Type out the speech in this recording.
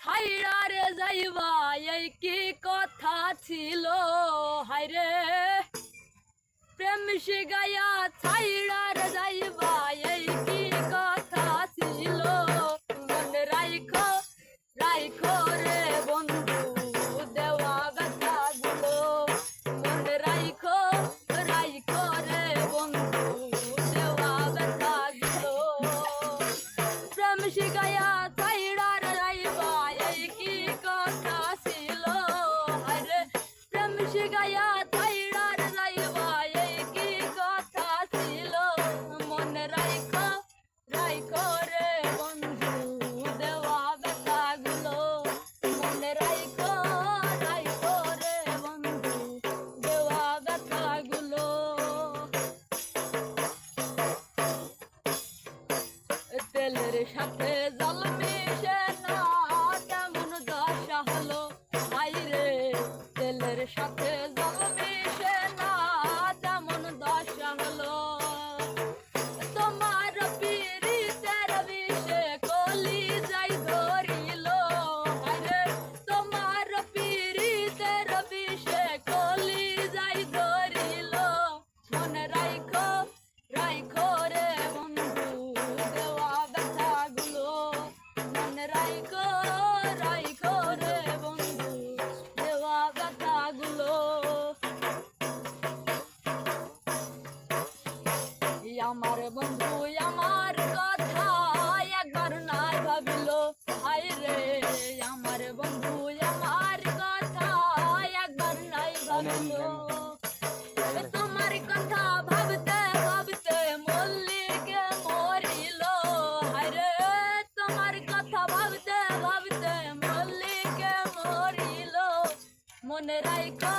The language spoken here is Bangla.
ছাইড়া যাইবা, এই কি কথা ছিল? হায়রে, প্রেম শিগাইয়া ছাইড়া যাইবা, এই কি কথা ছিল? মনে রাইখো রাইখো রে বন্ধু, দেওয়া ব্যথা গুলো। মনে রাইখো রাইখো রে বন্ধু, দেওয়া ব্যথা গুলো। প্রেম শিখাইয়া সাথে জল মিশে না তেমন দশা হলো? বাইরে তেলের সাথে আমার বন্ধু, আমার কথা একবার নাই ভাবিল। হায় রে, আমার বন্ধু, আমার কথা একবার নাই ভাবিল। তোমার কথা ভাবতে ভাবতে মল্লিকে মরিল। হায় রে, তোমার কথা ভাবতে ভাবতে মল্লিকে মরিল। মনে রাখো